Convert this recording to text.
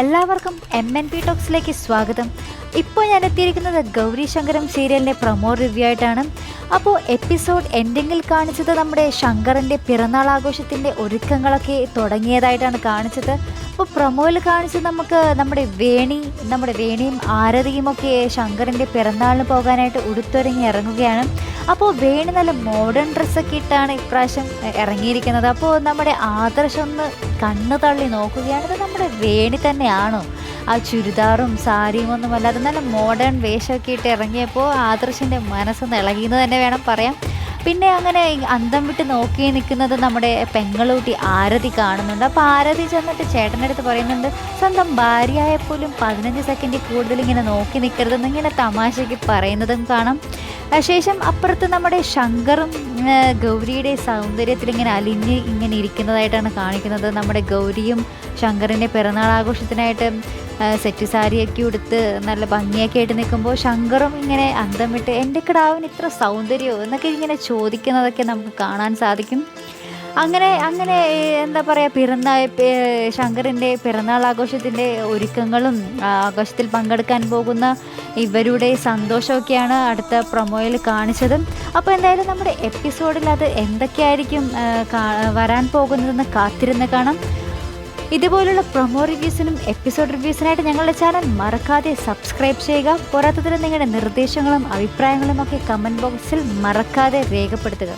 എല്ലാവർക്കും M N P ടോക്സിലേക്ക് സ്വാഗതം. ഇപ്പോൾ ഞാൻ എത്തിയിരിക്കുന്നത് ഗൗരി ശങ്കരം സീരിയലിന്റെ പ്രൊമോ റിവ്യൂ ആയിട്ടാണ്. അപ്പോൾ എപ്പിസോഡ് എൻഡിങ്ങിൽ കാണിച്ചത് നമ്മുടെ ശങ്കറിന്റെ പിറന്നാൾ ആഘോഷത്തിന്റെ ഒരുക്കങ്ങളൊക്കെ തുടങ്ങിയതായിട്ടാണ് കാണിച്ചത്. അപ്പോൾ പ്രൊമോയിൽ കാണിച്ചത് നമുക്ക് നമ്മുടെ വേണി നമ്മുടെ വേണിയും ആരതിയും ഒക്കെ ശങ്കറിന്റെ പിറന്നാളിന് പോകാനായിട്ട് ഉടുത്തൊരുങ്ങി ഇറങ്ങുകയാണ്. അപ്പോൾ വേണി നല്ല മോഡേൺ ഡ്രസ്സൊക്കെ ഇട്ടാണ് ഇപ്രാവശ്യം ഇറങ്ങിയിരിക്കുന്നത്. അപ്പോൾ നമ്മുടെ ആദർശം ഒന്ന് കണ്ണു തള്ളി നോക്കുകയാണ് നമ്മുടെ വേണി തന്നെയാണോ? ആ ചുരിദാറും സാരിയും ഒന്നും അല്ലാതെ നല്ല മോഡേൺ വേഷമൊക്കെ ഇട്ട് ഇറങ്ങിയപ്പോൾ ആദർശിന്റെ മനസ്സ് നിളകിയെന്ന് തന്നെ വേണം പറയാം. പിന്നെ അങ്ങനെ അന്തം വിട്ട് നോക്കി നിൽക്കുന്നത് നമ്മുടെ പെങ്ങളൂട്ടി ആരതി കാണുന്നുണ്ട്. അപ്പോൾ ആരതി ചെന്നിട്ട് ചേട്ടന്റെ അടുത്ത് പറയുന്നുണ്ട് സ്വന്തം ഭാര്യയായപ്പോലും പതിനഞ്ച് സെക്കൻഡിൽ കൂടുതൽ ഇങ്ങനെ നോക്കി നിൽക്കരുതെന്ന് ഇങ്ങനെ തമാശയ്ക്ക് പറയുന്നതും കാണാം. ശേഷം അപ്പുറത്ത് നമ്മുടെ ശങ്കറും ഗൗരിയുടെ സൗന്ദര്യത്തിൽ ഇങ്ങനെ അലിഞ്ഞ് ഇങ്ങനെ ഇരിക്കുന്നതായിട്ടാണ് കാണിക്കുന്നത് നമ്മുടെ ഗൗരിയും ശങ്കറിന്റെ പിറന്നാൾ ആഘോഷത്തിനായിട്ട്. സെറ്റ് സാരിയൊക്കെ ഉടുത്ത് നല്ല ഭംഗിയൊക്കെ ആയിട്ട് നിൽക്കുമ്പോൾ ശങ്കറും ഇങ്ങനെ അന്തം വിട്ട് എന്റെ കിടാവിന് ഇത്ര സൗന്ദര്യമോ? എന്നൊക്കെ ഇങ്ങനെ ചോദിക്കുന്നതൊക്കെ നമുക്ക് കാണാൻ സാധിക്കും. അങ്ങനെ അങ്ങനെ എന്താ പറയുക പിറന്നാൾ ശങ്കറിന്റെ പിറന്നാൾ ആഘോഷത്തിന്റെ ഒരുക്കങ്ങളും ആഘോഷത്തിൽ പങ്കെടുക്കാൻ പോകുന്ന ഇവരുടെ സന്തോഷമൊക്കെയാണ് അടുത്ത പ്രൊമോയിൽ കാണിച്ചത്. അപ്പോൾ എന്തായാലും നമ്മുടെ എപ്പിസോഡിൽ അത് എന്തൊക്കെയായിരിക്കും വരാൻ പോകുന്നതെന്ന് കാത്തിരുന്ന് കാണാം. ഇതുപോലുള്ള പ്രൊമോ റിവ്യൂസിനും എപ്പിസോഡ് റിവ്യൂസിനായിട്ട് ഞങ്ങളുടെ ചാനൽ മറക്കാതെ സബ്സ്ക്രൈബ് ചെയ്യുക. പോരാത്തതിന് നിങ്ങളുടെ നിർദ്ദേശങ്ങളും അഭിപ്രായങ്ങളും ഒക്കെ കമന്റ് ബോക്സിൽ മറക്കാതെ രേഖപ്പെടുത്തുക.